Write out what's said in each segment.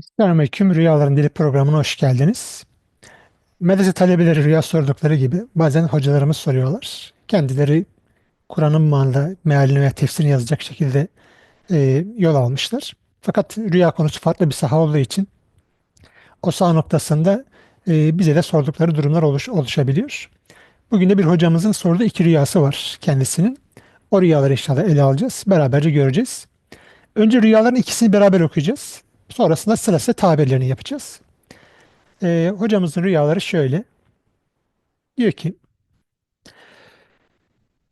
Selamünaleyküm. Rüyaların Dili programına hoş geldiniz. Medrese talebeleri rüya sordukları gibi bazen hocalarımız soruyorlar. Kendileri Kur'an'ın manada mealini veya tefsirini yazacak şekilde e, yol almışlar. Fakat rüya konusu farklı bir saha olduğu için o saha noktasında e, bize de sordukları durumlar oluş, oluşabiliyor. Bugün de bir hocamızın sorduğu iki rüyası var kendisinin. O rüyaları inşallah ele alacağız. Beraberce göreceğiz. Önce rüyaların ikisini beraber okuyacağız. Sonrasında sırası tabirlerini yapacağız. Ee, hocamızın rüyaları şöyle. Diyor ki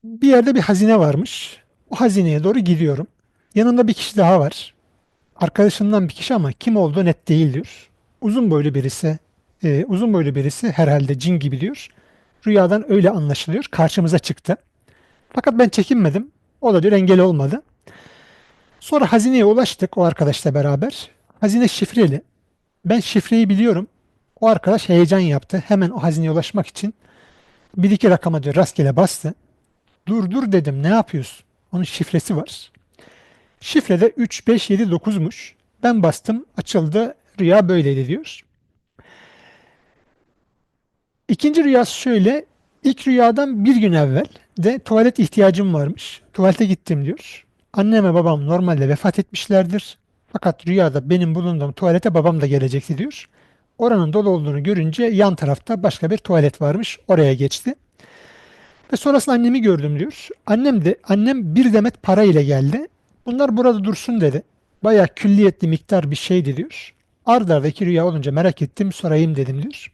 bir yerde bir hazine varmış. O hazineye doğru gidiyorum. Yanımda bir kişi daha var. Arkadaşımdan bir kişi ama kim olduğu net değil diyor. Uzun boylu birisi. e, uzun boylu birisi herhalde cin gibi diyor. Rüyadan öyle anlaşılıyor. Karşımıza çıktı. Fakat ben çekinmedim. O da diyor engel olmadı. Sonra hazineye ulaştık o arkadaşla beraber. Hazine şifreli. Ben şifreyi biliyorum. O arkadaş heyecan yaptı. Hemen o hazineye ulaşmak için bir iki rakama diyor rastgele bastı. Dur dur dedim ne yapıyorsun? Onun şifresi var. Şifrede 3, 5, 7, 9'muş. Ben bastım açıldı rüya böyleydi diyor. İkinci rüyası şöyle. İlk rüyadan bir gün evvel de tuvalet ihtiyacım varmış. Tuvalete gittim diyor. Annem ve babam normalde vefat etmişlerdir. Fakat rüyada benim bulunduğum tuvalete babam da gelecekti diyor. Oranın dolu olduğunu görünce yan tarafta başka bir tuvalet varmış. Oraya geçti. Ve sonrasında annemi gördüm diyor. Annem de annem bir demet para ile geldi. Bunlar burada dursun dedi. Bayağı külliyetli miktar bir şeydi diyor. Ard arda iki rüya olunca merak ettim sorayım dedim diyor.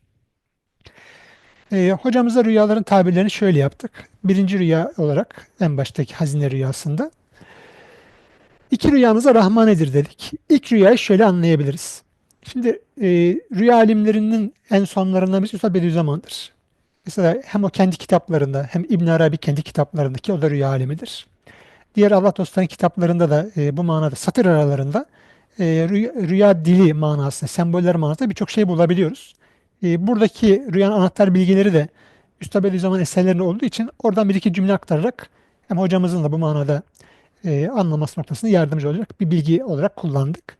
Ee, hocamıza rüyaların tabirlerini şöyle yaptık. Birinci rüya olarak en baştaki hazine rüyasında. İki rüyamıza Rahmanedir dedik. İlk rüyayı şöyle anlayabiliriz. Şimdi e, rüya alimlerinin en sonlarından birisi Üstad Bediüzzaman'dır. Mesela hem o kendi kitaplarında hem İbn Arabi kendi kitaplarındaki o da rüya alimidir. Diğer Allah dostlarının kitaplarında da e, bu manada satır aralarında e, rüya, rüya dili manasında, semboller manasında birçok şey bulabiliyoruz. E, buradaki rüyanın anahtar bilgileri de Üstad Bediüzzaman eserlerinde olduğu için oradan bir iki cümle aktararak hem hocamızın da bu manada e, anlaması noktasında yardımcı olacak bir bilgi olarak kullandık.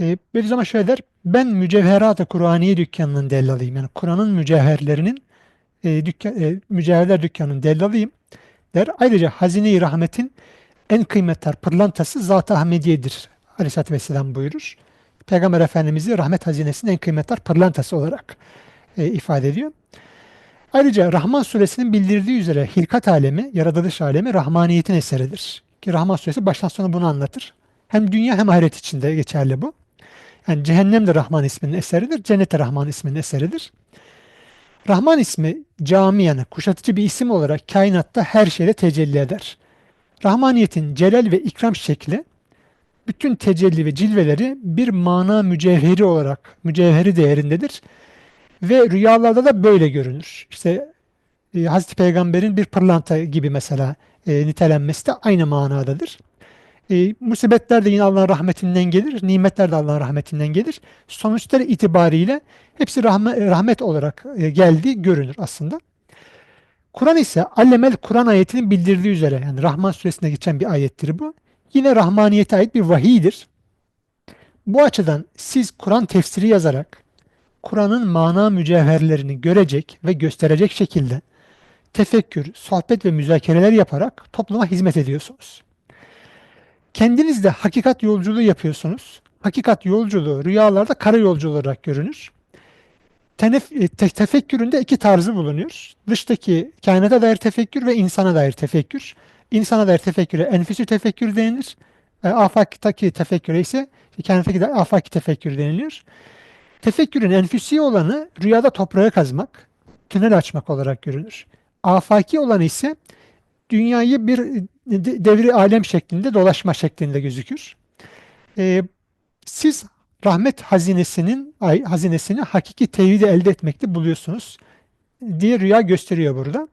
E, Bediüzzaman şöyle der, ben mücevherat-ı Kur'aniye dükkanının dellalıyım. Yani Kur'an'ın mücevherlerinin e, dükkan, e, mücevherler dükkanının dellalıyım der. Ayrıca hazine-i rahmetin en kıymetli pırlantası Zat-ı Ahmediye'dir. Aleyhisselatü Vesselam buyurur. Peygamber Efendimiz'i rahmet hazinesinin en kıymetli pırlantası olarak e, ifade ediyor. Ayrıca Rahman suresinin bildirdiği üzere hilkat alemi, yaratılış alemi Rahmaniyetin eseridir. Ki Rahman suresi baştan sona bunu anlatır. Hem dünya hem ahiret içinde geçerli bu. Yani cehennem de Rahman isminin eseridir, cennet de Rahman isminin eseridir. Rahman ismi cami yani kuşatıcı bir isim olarak kainatta her şeyde tecelli eder. Rahmaniyetin celal ve ikram şekli bütün tecelli ve cilveleri bir mana mücevheri olarak mücevheri değerindedir. Ve rüyalarda da böyle görünür. İşte e, Hazreti Peygamber'in bir pırlanta gibi mesela e, nitelenmesi de aynı manadadır. E, musibetler de yine Allah'ın rahmetinden gelir, nimetler de Allah'ın rahmetinden gelir. Sonuçları itibariyle hepsi rahme, rahmet olarak e, geldiği görünür aslında. Kur'an ise Allemel Kur'an ayetinin bildirdiği üzere yani Rahman suresinde geçen bir ayettir bu. Yine Rahmaniyete ait bir vahiydir. Bu açıdan siz Kur'an tefsiri yazarak Kur'an'ın mana mücevherlerini görecek ve gösterecek şekilde tefekkür, sohbet ve müzakereler yaparak topluma hizmet ediyorsunuz. Kendiniz de hakikat yolculuğu yapıyorsunuz. Hakikat yolculuğu rüyalarda kara yolculuğu olarak görünür. Tenef, e, te, tefekküründe iki tarzı bulunuyor. Dıştaki kainata dair tefekkür ve insana dair tefekkür. İnsana dair tefekküre enfüsü tefekkür denilir. E, afaktaki tefekküre ise kainattaki de afaki tefekkür deniliyor. Tefekkürün enfüsi olanı rüyada toprağı kazmak, tünel açmak olarak görünür. Afaki olanı ise dünyayı bir de- devri alem şeklinde dolaşma şeklinde gözükür. Ee, siz rahmet hazinesinin hazinesini hakiki tevhidi elde etmekte buluyorsunuz diye rüya gösteriyor burada.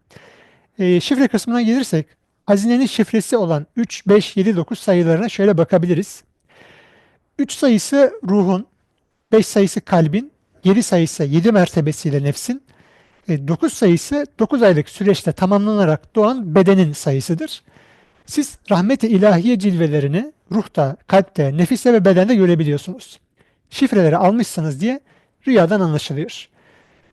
Ee, şifre kısmına gelirsek hazinenin şifresi olan 3, 5, 7, 9 sayılarına şöyle bakabiliriz. 3 sayısı ruhun, 5 sayısı kalbin, 7 sayısı 7 mertebesiyle nefsin, 9 sayısı 9 aylık süreçte tamamlanarak doğan bedenin sayısıdır. Siz rahmet-i ilahiye cilvelerini ruhta, kalpte, nefiste ve bedende görebiliyorsunuz. şifreleri almışsınız diye rüyadan anlaşılıyor.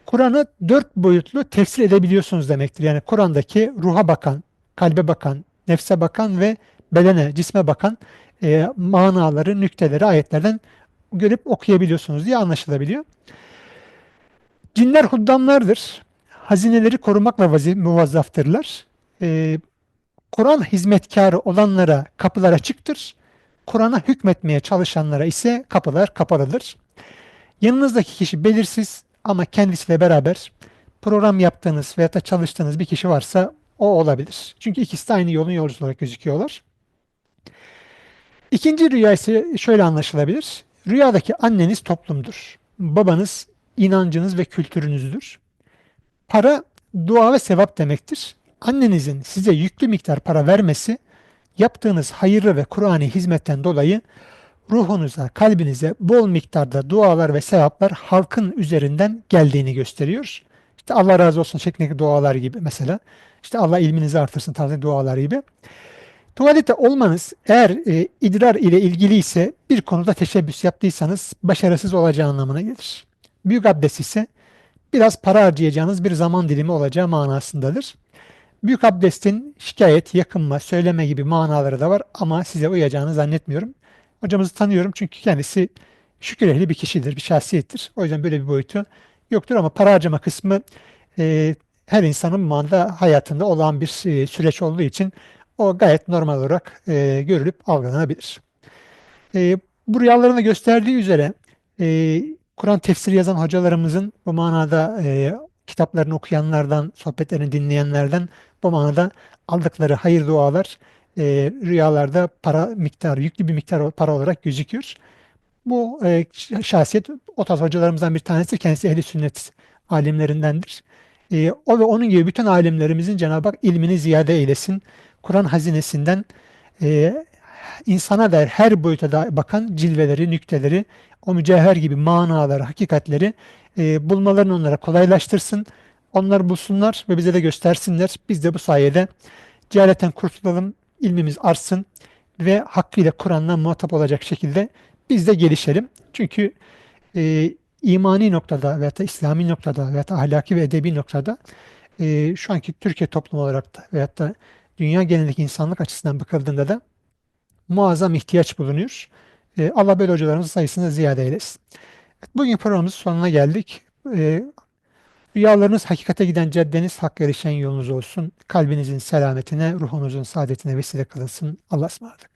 Kur'an'ı dört boyutlu tefsir edebiliyorsunuz demektir. Yani Kur'an'daki ruha bakan, kalbe bakan, nefse bakan ve bedene, cisme bakan e, manaları, nükteleri ayetlerden görüp okuyabiliyorsunuz diye anlaşılabiliyor. Cinler huddamlardır. Hazineleri korumakla muvazzaftırlar. E, Kur'an hizmetkarı olanlara kapılar açıktır. Kur'an'a hükmetmeye çalışanlara ise kapılar kapalıdır. Yanınızdaki kişi belirsiz ama kendisiyle beraber program yaptığınız veya da çalıştığınız bir kişi varsa o olabilir. Çünkü ikisi de aynı yolun yolcusu olarak gözüküyorlar. İkinci rüya ise şöyle anlaşılabilir. Rüyadaki anneniz toplumdur. Babanız inancınız ve kültürünüzdür. Para dua ve sevap demektir. Annenizin size yüklü miktar para vermesi yaptığınız hayırlı ve Kur'an'ı hizmetten dolayı ruhunuza, kalbinize bol miktarda dualar ve sevaplar halkın üzerinden geldiğini gösteriyor. İşte Allah razı olsun şeklindeki dualar gibi mesela. İşte Allah ilminizi artırsın tarzı dualar gibi. Tuvalete olmanız eğer e, idrar ile ilgili ise bir konuda teşebbüs yaptıysanız başarısız olacağı anlamına gelir. Büyük abdest ise biraz para harcayacağınız bir zaman dilimi olacağı manasındadır. Büyük abdestin şikayet, yakınma, söyleme gibi manaları da var ama size uyacağını zannetmiyorum. Hocamızı tanıyorum çünkü kendisi şükür ehli bir kişidir, bir şahsiyettir. O yüzden böyle bir boyutu yoktur ama para harcama kısmı e, her insanın manada hayatında olan bir e, süreç olduğu için o gayet normal olarak e, görülüp algılanabilir. E, bu rüyalarında gösterdiği üzere e, Kur'an tefsiri yazan hocalarımızın bu manada e, kitaplarını okuyanlardan, sohbetlerini dinleyenlerden bu manada aldıkları hayır dualar e, rüyalarda para miktarı, yüklü bir miktar para olarak gözüküyor. Bu e, şahsiyet o tarz hocalarımızdan bir tanesi. Kendisi ehli sünnet alimlerindendir. E, o ve onun gibi bütün alimlerimizin Cenab-ı Hak ilmini ziyade eylesin. Kur'an hazinesinden e, insana dair her boyuta da bakan cilveleri, nükteleri, o mücevher gibi manaları, hakikatleri e, bulmalarını onlara kolaylaştırsın. Onlar bulsunlar ve bize de göstersinler. Biz de bu sayede cehaletten kurtulalım, ilmimiz artsın ve hakkıyla Kur'an'la muhatap olacak şekilde biz de gelişelim. Çünkü e, imani noktada veya da İslami noktada veya da ahlaki ve edebi noktada e, şu anki Türkiye toplumu olarak da veya da dünya genelindeki insanlık açısından bakıldığında da muazzam ihtiyaç bulunuyor. E, Allah böyle hocalarımızın sayısını ziyade eylesin. Bugün programımızın sonuna geldik. E, rüyalarınız hakikate giden caddeniz hakka erişen yolunuz olsun. Kalbinizin selametine, ruhunuzun saadetine vesile kılınsın. Allah'a ısmarladık.